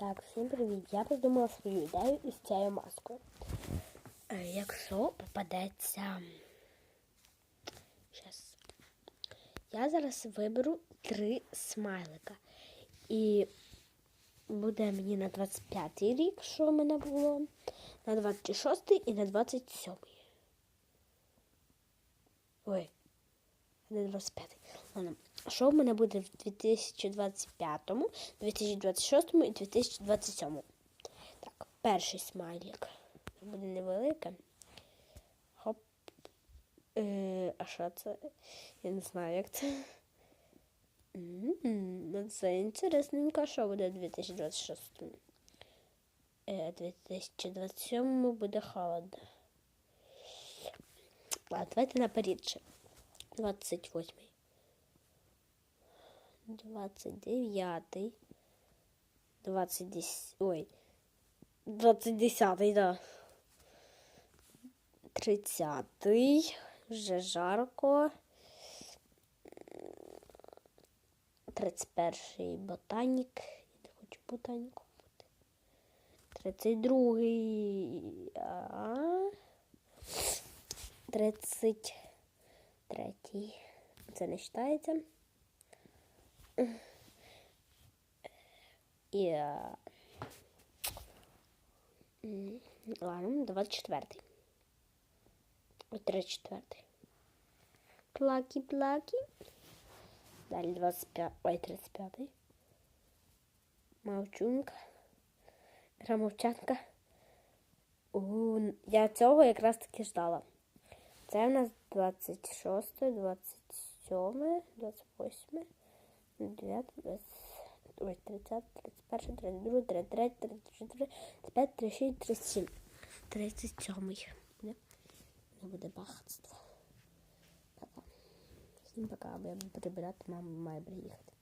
Так, всім привіт. Я придумала свою ідею із цією маскою. Якщо попадеться. Щас. Я зараз виберу три смайлика. І буде мені на 25-й рік, що в мене було, на 26-й і на 27-й. Ой, не 25. Ладно. Що в мене буде в 2025, 2026 і 2027? Так, перший смайлик. Буде невелике. Хоп. Е, а що це? Я не знаю, як це. М, Ну, це інтересненько, що буде в 2026. Е, 2027 буде холодно. Ладно, давайте ще. 28. 29. 20. Ой. 20, да. 30. Вже жарко. 31 ботанік. Я не хочу ботаніком бути. 32. А. 33. Це не вважається. І. м, Ладно, 24. Ой, 34. Плаки, плаки. Далі 25. Ой, 35. Мовчунка. Грамовчанка. Я цього якраз таки ждала. Це в нас 26, 27, 28, 9, 20, ой, 30, 31, 32, 33, 34, 35, 36, 37. 37 буде. Не буде багатство. Пока. Всім пока, бо я буду прибирати, мама має приїхати.